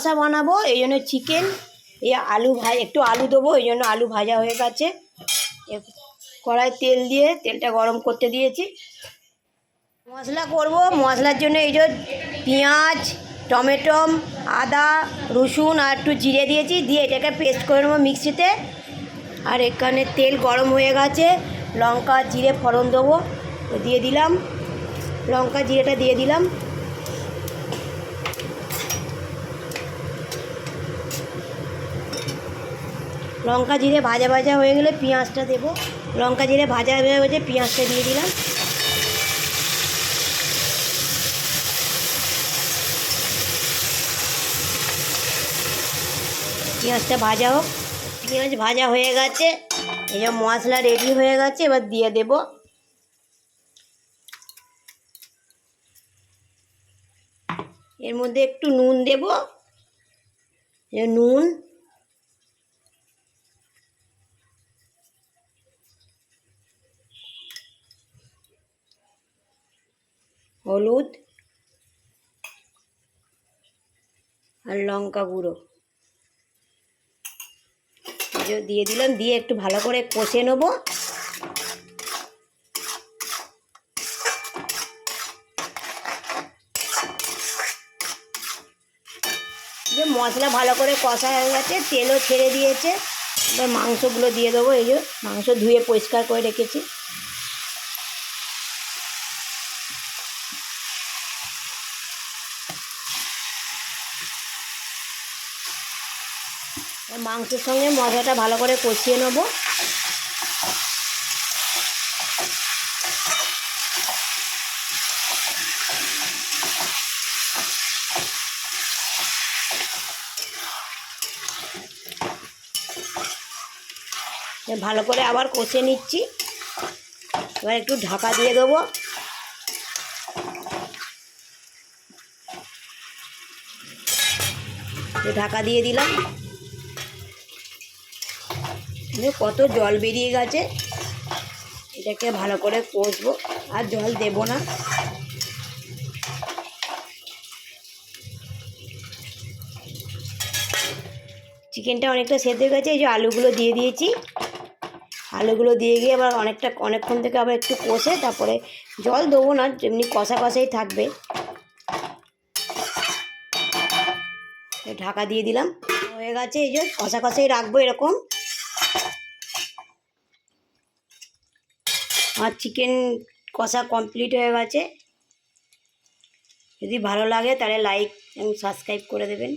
কষা বানাবো, এই জন্য চিকেন এই আলু ভাই একটু আলু দেবো, এই জন্য আলু ভাজা হয়ে গেছে। কড়াই তেল দিয়ে তেলটা গরম করতে দিয়েছি। মশলা করব, মশলার জন্য এই যে পেঁয়াজ, টমেটো, আদা, রসুন আর একটু জিরে দিয়েছি, দিয়ে এটাকে পেস্ট করে নেব মিক্সিতে। আর এখানে তেল গরম হয়ে গেছে, লঙ্কা, জিরে, ফোড়ন দেবো, দিয়ে দিলাম। লঙ্কা, জিরেটা দিয়ে দিলাম। লঙ্কা জিরে ভাজা ভাজা হয়ে গেলে পেঁয়াজটা দেবো। লঙ্কা জিরে ভাজা হয়ে গেছে, পেঁয়াজটা দিয়ে দিলাম। পেঁয়াজটা ভাজা হোক। পেঁয়াজ ভাজা হয়ে গেছে এই মশলা রেডি হয়ে গেছে, এবার দিয়ে দেব। এর মধ্যে একটু নুন দেব। নুন হলুদ আর লঙ্কা গুঁড়ো। দিয়ে দিলাম, দিয়ে একটু ভালো করে কষে নেব। যে মশলা ভালো করে কষা হয়ে গেছে, তেলও ছেড়ে দিয়েছে। এবার মাংসগুলো দিয়ে দেবো, এই যে মাংস ধুয়ে পরিষ্কার করে রেখেছি। মাংসের সঙ্গে মশলাটা ভালো করে কষিয়ে নেব। ভালো করে আবার কষে নিচ্ছি। এবার একটু ঢাকা দিয়ে দেবো। ঢাকা দিয়ে দিলাম। কত জল বেরিয়ে গেছে। এটাকে ভালো করে কষবো, আর জল দেব না। চিকেনটা অনেকটা সেদ্ধ গেছে, এই যে আলুগুলো দিয়ে দিয়েছি। আলুগুলো দিয়ে গিয়ে আবার অনেকটা, অনেকক্ষণ থেকে আবার একটু কষে, তারপরে জল দেবো না এমনি কষা কষাই থাকবে। ঢাকা দিয়ে দিলাম। হয়ে গেছে, এই যে কষা কষাই রাখব এরকম। আর চিকেন কষা কমপ্লিট হয়ে গেছে। যদি ভালো লাগে তাহলে লাইক এবং সাবস্ক্রাইব করে দেবেন।